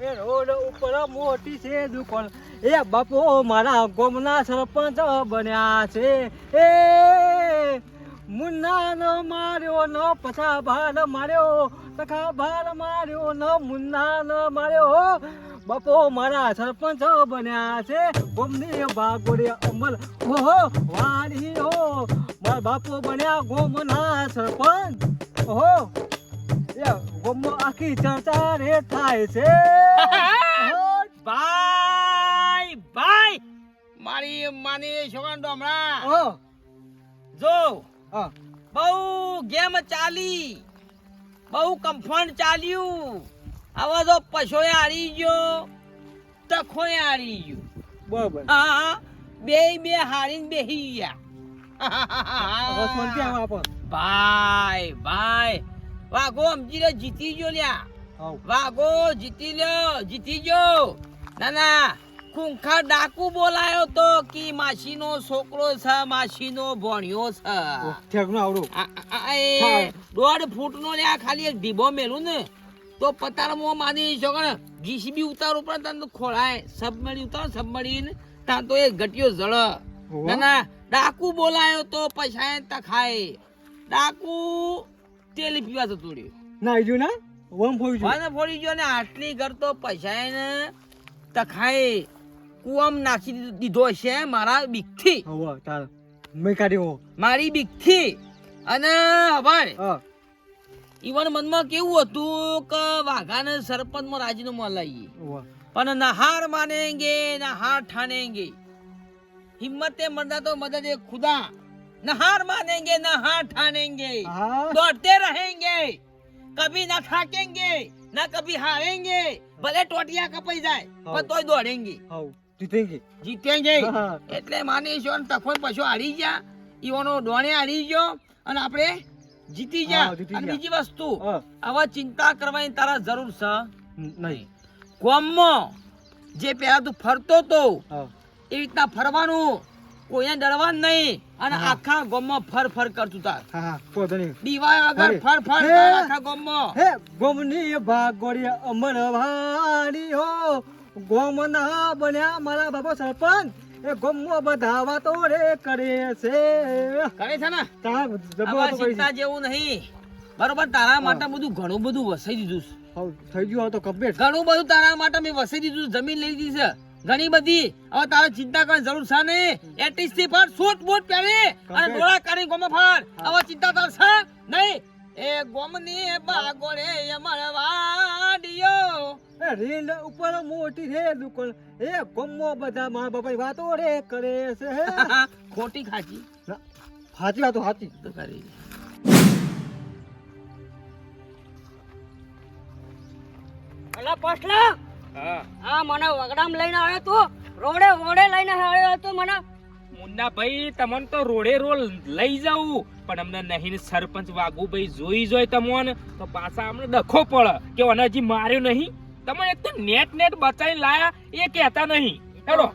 એ road ઉપર મોટી છે દુકાન. એ બાપો મારા ગોમના સરપંચ બન્યા છે. એ મુન્નાનો માર્યો ન પછા ભાર માર્યો તખા ભાર માર્યો ન, મુન્નાનો માર્યો. બાપો મારા સરપંચ બન્યા છે. ગોમની બાગોડે અમલ. ઓહો વાડી હો મારા બાપો બન્યા ગોમના સરપંચ. ઓહો. આખી ચર્ચા રે થાય છે. ભાઈ ભાઈ મારી માની છોકરા ડોમરા ઓહો, જો હા, બહુ ગેમ ચાલી. બહુ કમ્ફર્ટ ચાલ્યું. આવા તો પછોય હારી ગયો. તખોય હારી ગયો. બરોબર. હા બે બે હારીને બેહી ગયા. ભાઈ ભાઈ વાઘો સમજી લો જીતી ગયો લ્યા. વાઘો જીતી લ્યો જીતી ગયો. ના ના ખૂંખાર ડાકુ બોલાયો તો કે માસીનો છોકરો છે માસીનો ભણ્યો છે. દોઢ ફૂટ નો લ્યા ખાલી એક ઢીબો મેલું ને તો પતાળમાં માની છોકરા જીસીબી ઉતાર ઉપર તને ખોળાય. સબમરી ઉતાર સબમરીન ત્યાં તો એ ગટિયો જળ. ના ના ડાકુ બોલાયો તો પછાય તખાય. ડાકુ તેલ પીવા તો તોડ્યું ના આવીજો ના વમ ફોડી જો. વાને ફોડી ગયો ને આટલી કરતો પૈસા ને તખાઈ કુવામ નાખી દીધો છે મારા બીકથી. હવે તાર. મેં કાઢ્યો મારી બીકથી. અને હવારે ઈવન મનમાં કેવું હતું કે વાઘાને સરપંચમાં રાજીનામું લાવીએ પણ નહાર માનેંગે નહાર ઠાનેંગે. હિંમતે મરદા તો મદદ એ ખુદા न हार मानेंगे न हार ठानेंगे दौड़ते रहेंगे कभी ना थाकेंगे ना कभी हारेंगे ભલે ટોટિયા કપાઈ જાય પણ તોય દોડેંગે જીતેંગે જીતેંગે એટલે માની છો ને તખોન પછો હારી ગયા ઈઓનો ડોણે હારી ગયો અને આપણે જીતી ગયા. અને બીજી વસ્તુ આવા ચિંતા કરવાની તારા જરૂર છે? નહીં. કોમ જે પહેલા તું ફરતો તો એ રીતના ફરવાનું કોઈને ડરવાનું નહીં. અને આખા ગામમાં ફર ફર કરતું તાર. હા હા દીવાય વગર ફર ફર આખા ગામમાં. હે ગોમની ભાગોડી અમરવાડી હો. ગોમના બન્યા મારા બાપા સરપંચ. એ ગોમો બધા વાતો રે કરે છે. કરે છે ને? તાર જબ્બો તો ચિંતા જેવું નહીં. બરોબર તારા માટે બધું ઘણું બધું વસાઈ દીધું છે. થઈ ગયું તો કમ્પ્લીટ ઘણું બધું તારા માટે મેં વસાઈ દીધું જમીન લઈ દીધી છે. ઘણી બધી. હવે તારે ચિંતા કરવાની જરૂર છે નહીં. એટલીસથી ફર સૂટ બૂટ પહેરી અને. ડોળા કાઢી ગોમાં ફર હવે ચિંતા તાર છે નહીં? એ ગોમની બાગોળે અમરવાડીયો એ રીલ ઉપર મોટી રે દુકાન. એ ગોમો બધા મા બાપા વાતો રે કરે છે. હે? ખોટી ખાજી ના, સાચી વાતો સાચી તો કરી. અલા પસલા આ મને વગડામ લઈને આવ્યો તું. રોડે વોડે લઈને આવ્યો તો મને. મુન્ના ભાઈ તમને તો રોડે રોડ લઈ જાઉં પણ અમને નહીં સરપંચ વાઘુભાઈ જોઈ જોઈ તમને તો પાછા અમને ડખો પડે કે મને હજી માર્યો નહીં. તમે એક તો નેટ નેટ બચાવી લાયા એ કહેતા નહીં. હેલો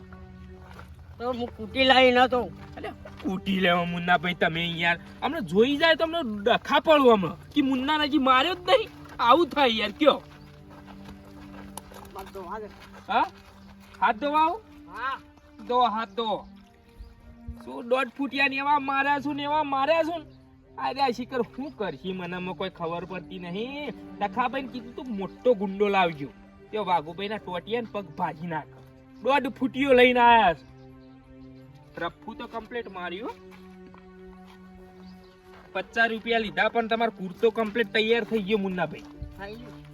તો હું કૂટી લાવી નતો. અલે કૂટી લેવા મુન્ના ભાઈ તમે યાર. અમને જોઈ જાય તો અમને ડખા પડવું હમણાં કે મુન્ના હજી માર્યો જ નહીં. આવું થાય યાર કયો. હા? હાથ ધોવાઓ? હા. દો હાથ દો શું દોઢ ફૂટિયા ને એવા માર્યા છું ને એવા માર્યા છું અરે શિકર શું કરશી? મને કોઈ ખબર પડતી નહીં. ડખાભાઈ કીધું તું મોટો ગુંડો લાવજો. તે વાઘુભાઈ ના ટોટિયા ને પગ ભાજી નાખ. દોઢ ફૂટીઓ લઈને આયા છે. રફ્ફુ તો કમ્પ્લીટ માર્યું પચાસ રૂપિયા લીધા પણ તમારો કુર્તો કમ્પ્લીટ તૈયાર થઈ ગયો મુન્નાભાઈ. થઈ ગયું.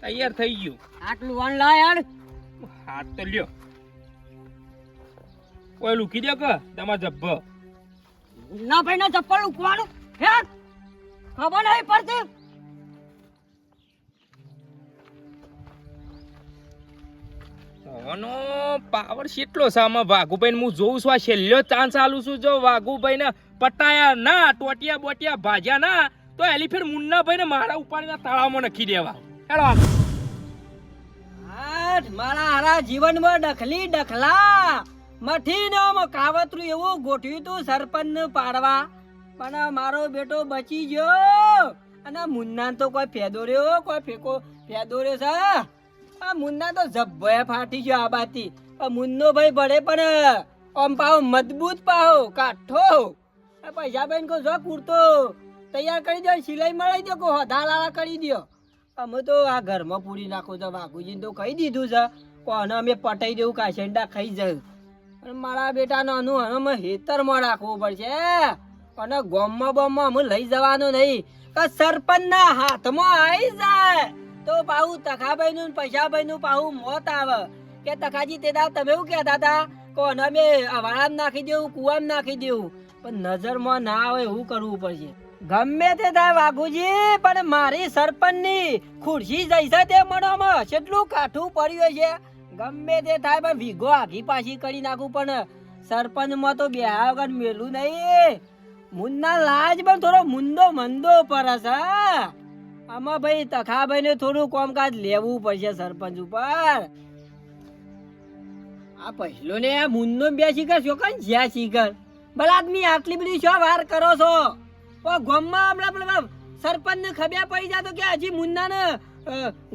તૈયાર થઈ ગયું. આટલું વાણ લા યાર હાથ તો લ્યો. કોઈ લૂકી દે કે તમારા જબ્બ. ના ભાઈ ના ચપ્પલ ઉકવાનું હે ખબર નહીં પડતી. ઓનો પાવર કેટલો છે વાઘુભાઈ હું જોઉં છું આ છેલ્લો ચાન્સ આલું છું. જો વાઘુભાઈ ને પટાયા ના ટોટિયા બોટિયા ભાજ્યા ના તો એલિફેન્ટ મુન્નાભાઈ ને મારા ઉપાડીને તળાવમાં નખી દેવા. હેડો. મારા હારા જીવનમાં ડખલી ડખલા. મથી નો કાવતરું એવું ગોઠવ્યું તું સરપંચ પાડવા. પણ મારો બેટો બચી ગયો. અને મુન્ના તો કોઈ ફેદો રહ્યો, કોઈ ફેકો ફેદો રહ્યો છે. આ મુન્ના તો જબ્બે ફાટી ગયો આ બાતી. મુન્નો ભાઈ ભળે પણ આમ પાહો મજબૂત પાહો, કાઠો. પૈસા બેન કો જો કુર્તો, તૈયાર કરી દો સિલાઈ મળી દો કો હધા લાલા કરી દો અમે તો આ ઘરમાં પૂરી નાખો છો, વાઘુજીને તો કહી દીધું છે, કોને અમે પટાઈ દેવું, કાશેંડા ખાઈ જાય અને મારા બેટા નાનું હવે અમે હેતરમાં રાખવું પડશે અને ગોમમાં બોમમાં અમે લઈ જવાનું નહીં. કે સરપંચના હાથમાં આવી જાય. તો પાહુ તખાભાઈ નું પૈસાભાઈ નું પાહુ મોત આવે. કે તખાજી તે તમે એવું કહેતા હતા, કોને અમે વાળામાં નાખી દેવું, કુવામાં નાખી દેવું. પણ નજરમાં ના આવે એવું કરવું પડશે. ગમે તે થાય વાઘુજી, પણ મારી સરપંચની ખુરશી જઈશે તે મનોમાં કેટલું કાઠું પડ્યું છે. ગમે તે થાય, પણ ભીગો આઘી પાછી કરી નાખું, પણ સરપંચમાં તો બે વગર મેલું નહીં. મુન્ના લાજ, પણ થોડો મુંદો મંદો પરસ હા આમાં ભાઈ તખાભાઈ ને થોડું કામકાજ લેવું પડશે સરપંચ ઉપર. આ પહેલો ને આ મુન્નો બે શીખર કઈ જ્યાં શીખર. ભલા આટલી બધી શું વાર કરો છો? ઓ ગોમમાં હમણાં પેલા સરપંચ ને ખબ્યા પડી જાય તો કે હજી મુન્ના ને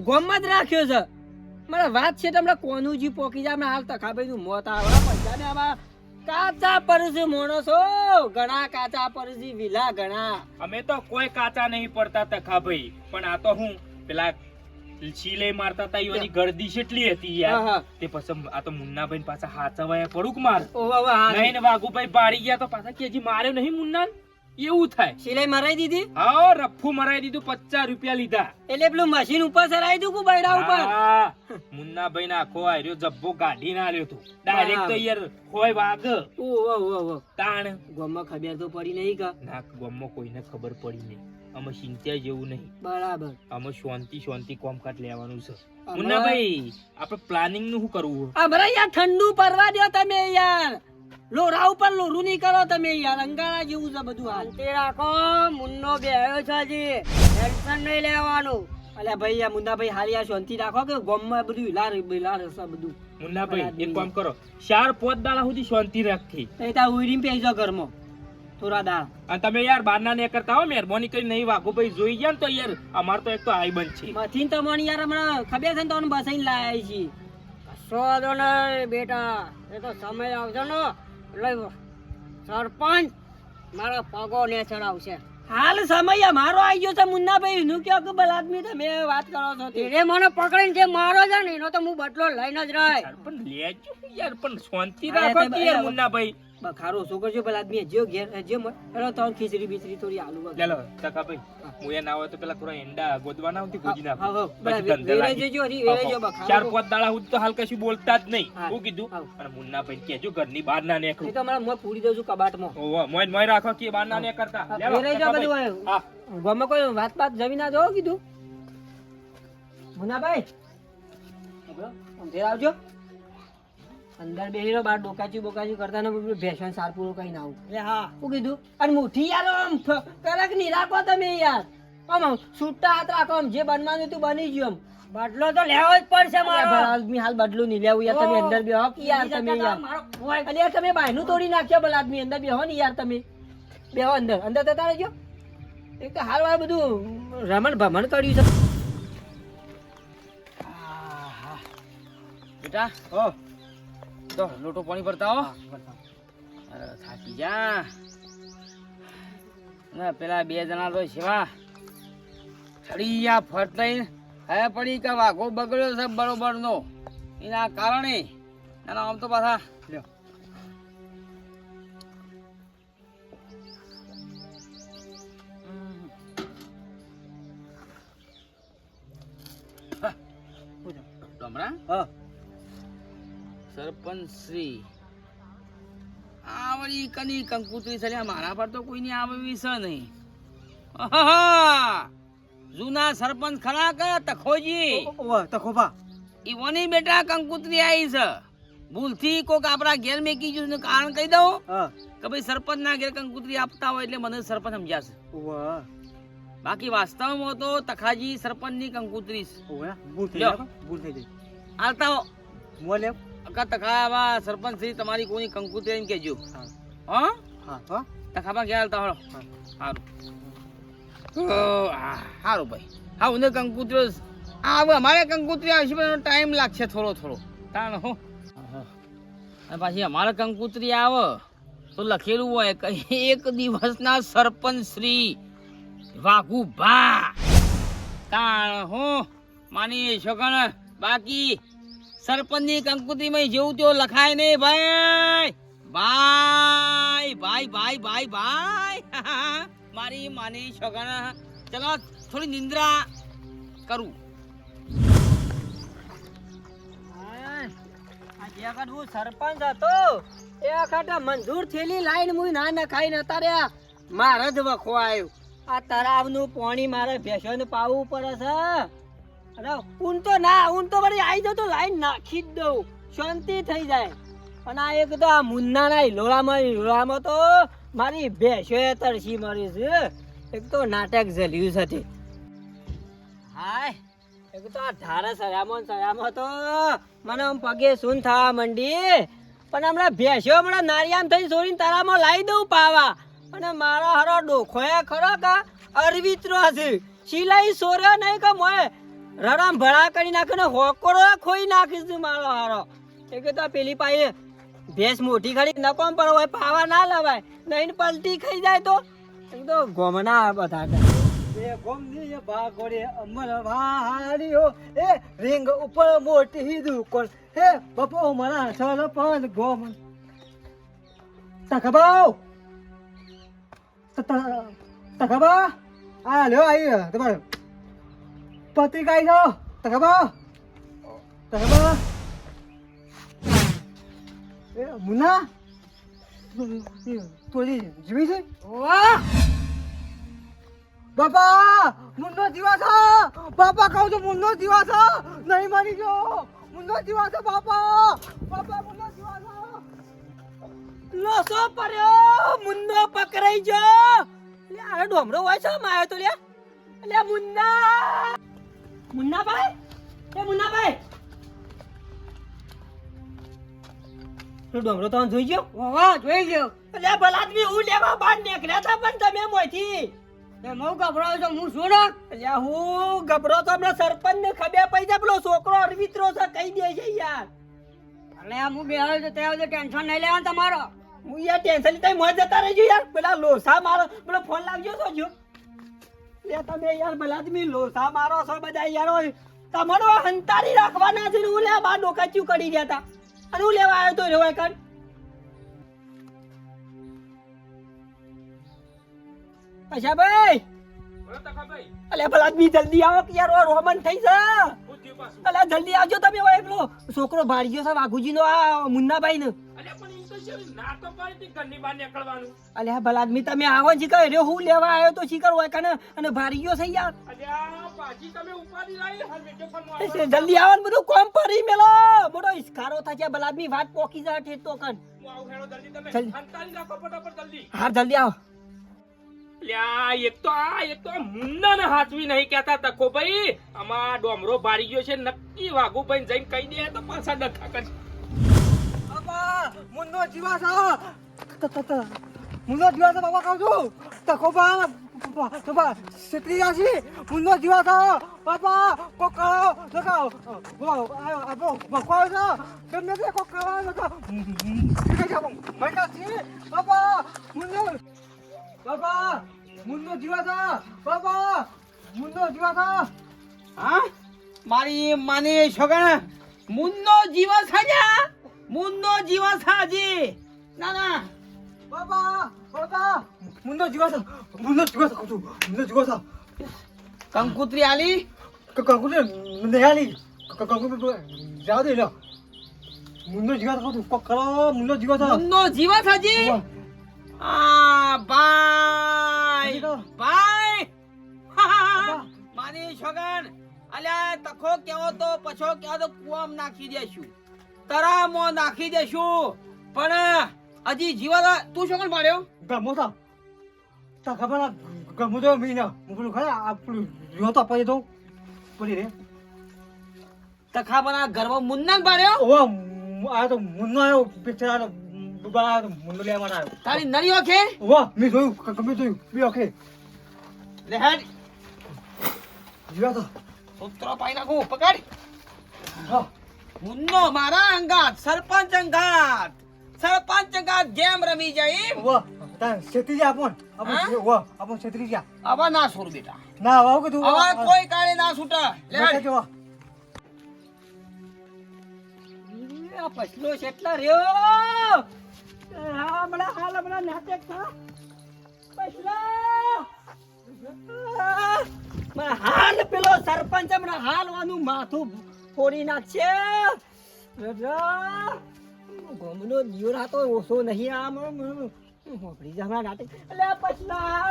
ગોમમાં જ રાખ્યો છે. મારા વાત છે તમને કોનું જી પોકી જાય હમણાં હાલ તખાભાઈ નું મોત આવે. પૈસા ને આવા કાચા પરસી મોણસો ઘણા કાચા પરસી વિલા ઘણા. અમે તો કોઈ કાચા નહીં પડતા તખાભાઈ પણ આ તો હું પેલા છીલે મારતા હતા યોની ગર્દી કેટલી હતી. યાર. તે પછી આ તો મુન્નાભાઈ પાછા હાચવાયા પડુક માર. નહીં ને વાઘુભાઈ પાડી ગયા તો પાછા કે હજી માર્યો નહીં મુન્ના એવું થાય. સિલાઈ મરાઈ દીધી? હા રફ્ફુ મરાઈ દીધું પચાસ રૂપિયા લીધા. એટલે પેલું મશીન ઉપર સરાઈ દીધું બૈરા ઉપર? મુન્ના ભાઈ ના આખો આર્યો જબ્બો કાઢી ના લ્યો તું ડાયરેક્ટ તો યાર હોય વાગ ઓહો ઓહો તાણ. ગોમાં ખબર તો પડી નહીં કા? ના ગામમાં કોઈને ખબર પડી નહીં. અમે ચિંતા જેવું નહીં. બરાબર. અમે શાંતિ શાંતિ કોમકાજ લેવાનું છે. મુન્ના મુન્નાભાઈ આપણે પ્લાનિંગનું શું કરવું? અમારે યાર ઠંડુ પરવા દો તમે યાર. લોરા ઉપર લોરું નહીં કરો તમે યાર અંગારા જેવું છે બધું હાલ. તે રાખો મુન્નો બેહ્યો છે હજી. ટેન્શન નહીં લેવાનું. અલ્યા ભાઈ આ મુન્નાભાઈ હાલ યાર શાંતિ રાખો કે ગોમમાં બધું હિલાર બિલાર હશે બધું. મુન્નાભાઈ એક કામ કરો. ચાર પોત દાડા સુધી શાંતિ રાખી એ તા ઉઈરીને પેજો ઘરમાં. થોડા દાળ અને તમે યાર બારના ને કરતા હો મહેરબાની કરી નહીં વાઘો ભાઈ જોઈ ગયા ને તો યાર અમાર તો એક તો આઈ બંધ છે. મથીન તમને યાર હમણાં ખબર છે ને તમને બસાઈને લાયા છીએ. કશો વાંધો નહીં બેટા. એ તો સમય આવશે ને. એટલે સરપંચ મારા પગો ને ચડાવશે. હાલ સમય મારો આવી ગયો છે મુન્નાભાઈ નું કયો કે બલ આદમી તમે વાત કરો છો તે. મને પકડીને જે મારો છે ને એનો તો હું બદલો લઈને જ રહે. પણ લેજો યાર પણ શાંતિ રાખો એ યાર મુન્નાભાઈ. બખારો શું કરજો પેલા આદમી જે ઘેર જે એનો તો ખીચડી બીચડી થોડી આલુ લે ચાલો ટકાભાઈ હું એ ના હોય તો પેલા થોડા એંડા ગોદવાના હોય તે ના હા, હા. જજો, હરી, વેરાઈ જજો, બખારો. ચાર પાંચ દાડા હું તો હાલ કશું બોલતા જ નહીં હું કીધું. હા. અને મુન્નાભાઈ કેજો ઘરની બહાર ના નીકળું. તો મારા હું પૂરી દઉં છું કબાટમાં. ઓહો, મોય મોય રાખો કે બહાર ના નીકળતા. લેલો, વેરાઈ બધું હા. ગમે કોઈ વાત વાત જમી ના જો કીધું. મુનાભાઈ હેલો, ઘેર આવજો. અંદર બેહી રહ્યો બાર ડોકાચી બોકાચી કરતા ને ભેસણ સારપુરો કઈ ના આવું. એ હા. શું કીધું અને મુઠી યાર આમ કરકની રાખો તમે યાર. આમ આમ છૂટા હાથ રાખો આમ જે બનવાનું હતું બની ગયો આમ. બદલો તો લેવો જ પડશે મારો. આદમી હાલ બદલું નહીં લેવું યાર તમે અંદર બેહો. કે યાર તમે યાર. યાર તમે બાયનું તોડી નાખ્યો ભલા આદમી અંદર બેહો ને યાર તમે. બેહો અંદર અંદર તતા રહેજો. એક તો હાલ વાર બધું રમણ ભમણ કર્યું છે. બેટા ઓ. તો લોટો પાણી ભરતા હો. અરે થાકી જા. ના પેલા બે જણા તો સેવા. ચડી ગયા હે હવે પડી કે વાઘો બગડ્યો છે બરોબર નો એના કારણે. એના આમ તો પાછા. લ્યો. ડમરા હા. સરપંચ શ્રી. આવડી કની કંકુતરી છે મારા પર તો કોઈની આવી છે નહીં. જૂના સરપંચ ખરા કે તખોજી? તખોભા. ઈવોની બેટા કંકુતરી આવી છે. ભૂલથી કોક આપણા ઘેર મેકી ગયું છે. કારણ કહી દઉં હા. કે ભાઈ સરપંચ ના ઘેર કંકુતરી આપતા હોય એટલે મને સરપંચ સમજ્યા છે બાકી વાસ્તવમાં તો તખાજી સરપંચની કંકુતરી છે. ભૂલ થઈ ભૂલ હાલતા હો. મો અકા તખાવા સરપંચ શ્રી તમારી કોઈ કંકુતરી એમ કહેજો. હા. હા? તખાબા ક્યાં હાલતા હળો. સારું સારું ભાઈ. હા ઉંદર કંકુતરો હવે અમારે કંકુત્રી આવશે પણ ટાઈમ લાગશે થોડો થોડો. તાણ હો. અને પાછી અમારે કંકુત્રી આવે તો લખેલું હોય કે એક દિવસના સરપંચ શ્રી વાઘુભા તાણ હો. માની શકણ બાકી સરપંચની કંકુત્રીમાં જેવું તેવું લખાય નહીં ભાઈ. ભાઈ ભાઈ ભાઈ ભાઈ ભાઈ. મારી માની છોકરા, ચલો, થોડી નિંદ્રા કરું. હું સરપંચ હતો, એ વખત મંજૂર થયેલી લાઈન મુઈ ના નખાઈ નતા રહ્યા મારે જ વખો આ તળાવનું પાણી મારે ભેંસોને પાવું પડે છે. અરે ઊન તો ના, ઊન તો વળી આવી જતો લાઈન નાખી જ દઉં. શાંતિ થઈ જાય. અને આ એક તો આ મુન્નાના હિલોળામાં હિલોળામાં તો મારી ભેંસો તરસી મારી છે. એક તો નાટક જલ્યું છે તે. હાય, એક તો આ ધારે સરામો સરામો તો મને આમ પગે સૂન થવા મંડી. પણ હમણાં ભેંસો હમણાં નારિયામ થઈ છોડીને તારામાં લાવી દઉં પાવા. અને મારો હારો એ ખરો કા અરવિત્રો છે સિલાઈ સોર્યો નહીં કે મોય રરામ ભળા કરી નાખીને હોકરો ખોઈ નાખીશ તું મારો હારો. એ કે તો પેલી પાઈ ભેંસ મોટી ખરી નકોમ પર હોય, પાવા ના લવાય નહીં પલટી ખાઈ જાય તો. તો ગોમના બધા. એ ગોમની બાગોડે અમર વાહારીઓ, એ રીંગ ઉપર મોટી દુકાન હે, બપો, મારા સરપંચ ગોમ. તકબાવ તકબા આ લ્યો આવી તમારે. પત્રિકા આવી જાઓ તકબા તકબા એ મુન્ના? તું જીવી છે? વાહ બાપા મુન્નો જીવા બાપા કહું છું મુન્નો જીવા છે? નહીં મારી ગયો મુન્નો જીવા છે બાપા. બાપા મુન્નો જીવા છે. લોસો પડ્યો. મુન્નો પકડાઈ ગયો. લે આ ડોમરો હોય છે માયો તો લે. લે મુન્ના! મુન્નાભાઈ? એ મુન્નાભાઈ? તો ડોમરો તો જોઈ ગયો? વાહ જોઈ ગયો. એટલે ભલા આદમી હું લેવા બહાર નીકળ્યા હતા પણ તમે મોથી તે મઉ ગભરાવ છો હું શું ના? અલ્યા હું ગભરો તો હમણાં સરપંચ ને ખબે પડી જાય પેલો છોકરો અરવિત્રો છે કહી દે છે યાર. એટલે આ હું બેહાડ્યો તો ત્યાં સુધી ટેન્શન નહીં લેવાનું તમારો. હું યાર ટેન્શન લીધા મોજ જતા રહીજો યાર. પેલા લોસા મારો પેલો ફોન લાવજો તો જો. લે તમે યાર પેલા આદમી લોસા મારો છો બધા યાર તમારો હંતારી રાખવાના છે હું લે બા ડોકાચ્યું કરી ગયા હતા અને હું લેવા આવ્યો તો રેવાય કર અચ્છા ભાઈ. અલે ભલા આદમી જલ્દી આવો કે યાર ઓ રોમન થઈ છે? અલે જલ્દી આવજો તમે પેલો છોકરો ભાડ્યો છે વાઘુજીનો આ મુન્નાભાઈ ને અલ્યા પણ ઈ તો છે, ના તો પાડી હતી ઘરની બહાર નીકળવાનું. અલે હા ભલા આદમી તમે આવો શીખર. રે હું લેવા આવ્યો તો શીખર હોય કને? અને ભારી ગયો છે યાર. અલ્યા, પાછી તમે ઉપાડી લાવી, હાલ વીડિયો કોલમાં એ આવો. જલ્દી આવો ને બધું કોમ પરી મેલો. મોટો ઇસ્કારો થાય ભલા આદમી વાત પોકી જાય તો કન. હું જલ્દી આવો. એક તો આ એક તો આ મુન્નાને હાચવી નહીં કેતા તકો ભાઈ. આમાં ડોમરો ભારી ગયો છે નક્કી વાઘુભાઈ જઈને કહી દે તો પાછા ડખા કરશે બાપા મુન્નો જીવા છે ત- ત- ત- મુન્નો જીવા છે બાપા કહું છું તકો બા બાપા છેતરી ગયા છે મુન્નો જીવા છે બાપા કોક કરો લગાવ આપણો ભગવાન છે ગમે તે કોક કરો લગાવ મહિના છે બાપા મુન્નો બાપા મુન્નો જીવા છે બાપા મુન્નો જીવા છે હા મારી માની છોકરા મુન્નો જીવસ હજા મુન્નો જીવસ હાજી ના ના. બાપા બાપા મુન્નો જીવા છે મુન્નો જીવા છે કહું છું મુન્નો જીવા છે કંકુત્રી આલી? કંકુને નયાલી કંકુત્રી જાવ દે લો મુન્નો જીવા તો કોક કરો મુન્નો જીવા તો મુન્નો જીવસ હજી આ ભાઈ. ભાઈ. માની છોકન અલ્યા તખો કેવો તો પછો કેવો તો કુવામ નાખી દેશું. તરામો નાખી દેશું. પણ હજી જીવા તું છોકન માર્યો ગમો તો. તા ખબર ના ગમો તો મીના. હું પેલું ખરા આ પેલું જો તો પછી તો. પડી રે. તખા બના ગર્વ મુન્ના માર્યો ઓ આ તો મુન્નો આવ્યો આનો બા મુન્નો લેવા આવ્યો. તારી નરી ઓખે? ઓ મી જોયું ગમે જોયું બે ઓખે. લે હેડ. જીવા તો. સૂત્રો પાઈ નાખું પકડ. હા. મુન્નો મારા અંગાત સરપંચ અંગાત. સરપંચ અંગાત ગેમ રમી જાય એમ. વાહ તાન છેતરી જા આપણ? આપણ વાહ આપણ છેતરી જા. આવા ના છોડ બેટા. ના આવું કે તું આવા કોઈ કાળે ના છૂટે. લે. જો આ પછલો કેટલા રહ્યો? હા હાલ હમણાં નાટક થા. પછલા. હાલ પેલો સરપંચ હમણાં હાલવાનું માથું ફોડી નાખશે ગમનો ગોમનો રાતો ઓછો નહીં આમ. પછલા.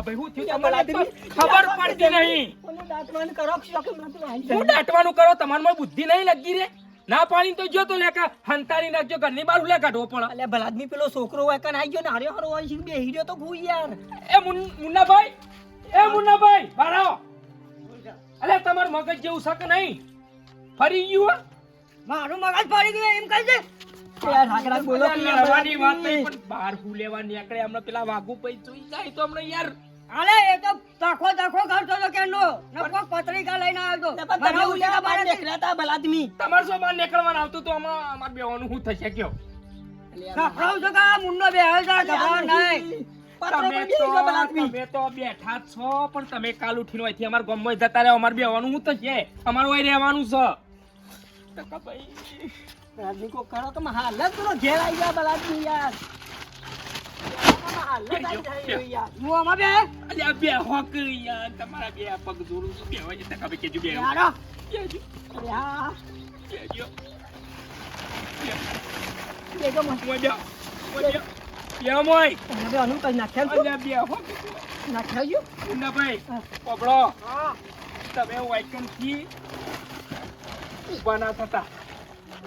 થયું થયું? તમારા ખબર પડતી નહીં. દાંતવાનું કરો શોખ કરો? તમારમાં બુદ્ધિ નહીં લગી રે. ના પાણી તો જો તો લેકા હંતારી નાખજો ઘરની બહાર ઉલે કાઢવો પણ અલ્યા ભલાદમી પેલો છોકરો હોય કન આવી ગયો ને હારે હારો હોય છે બે હીરો તો ગુઈ યાર. એ મુન- મુન્નાભાઈ એ મુન્નાભાઈ આવો. અલે તમાર મગજ જેવું શક નહીં? ફરી ગયું મારું મગજ ફરી ગયું એમ કહી દે યાર હાકડા બોલો અલે લડવાની વાત નહીં પણ બહાર હું લેવા નીકળે હમણાં પેલા વાઘુ પૈ જોઈ જાય તો હમણાં યાર. અલે એ તો તખો તખો કરતો તો કેનો નકો પત્રિકા લઈને આવ્યો તો. તમે મને ઉલ્યા ઉલ્યા બાર બાર નીકળ્યા તા ભલાદમી તમારે શું બહાર નીકળવાનું શું થશે કયો? કે આ મુન્નો બે તમે તો તમે તો બેઠા છો પણ તમે કાલ ઉઠીને અહીંથી અમારા ગામમાં જતા રહો. અમારે બેવાનું શું થશે અમારું અહીં રહેવાનું છે. ટકાભાઈ ભલાદમી કો કરો કે માં હાલ ઘેર આઈ ગયા ભલાદમી યાર. હું તમારા બે પગ જોડું છું બે બે બે બે મોય હવે અનુ કઈ નાખ્યા અલ્યા બે મુન્નાભાઈ પકડો. તમે વાઇકનથી ઊભા ના થતા.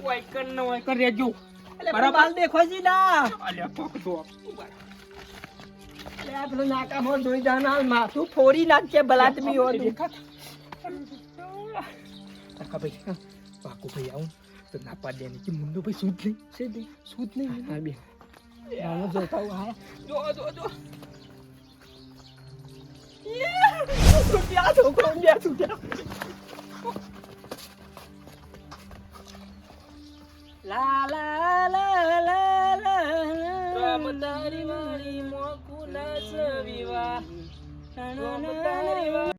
વાઇકન ને વાઇકન રેજો બરાબર. દેખો જી ના. અલ્યા પકડો. આ પેલો નાકામાં જોઈ જાના માથું ફોડી નાખશે ભલાદમી ભાઈ પાકુ ભાઈ આવું. તો ના પાડે કે મુન્નો ભાઈ સૂટ નહીં. છે નહીં સૂટ નહીં હા બે નાનો જોતા હું આયા જો જો જો છૂટ્યા છોકરો ગયા છૂટ્યા લા લા લા લા લા રમતારી વાળી મોકુલા સવિવા રમતારી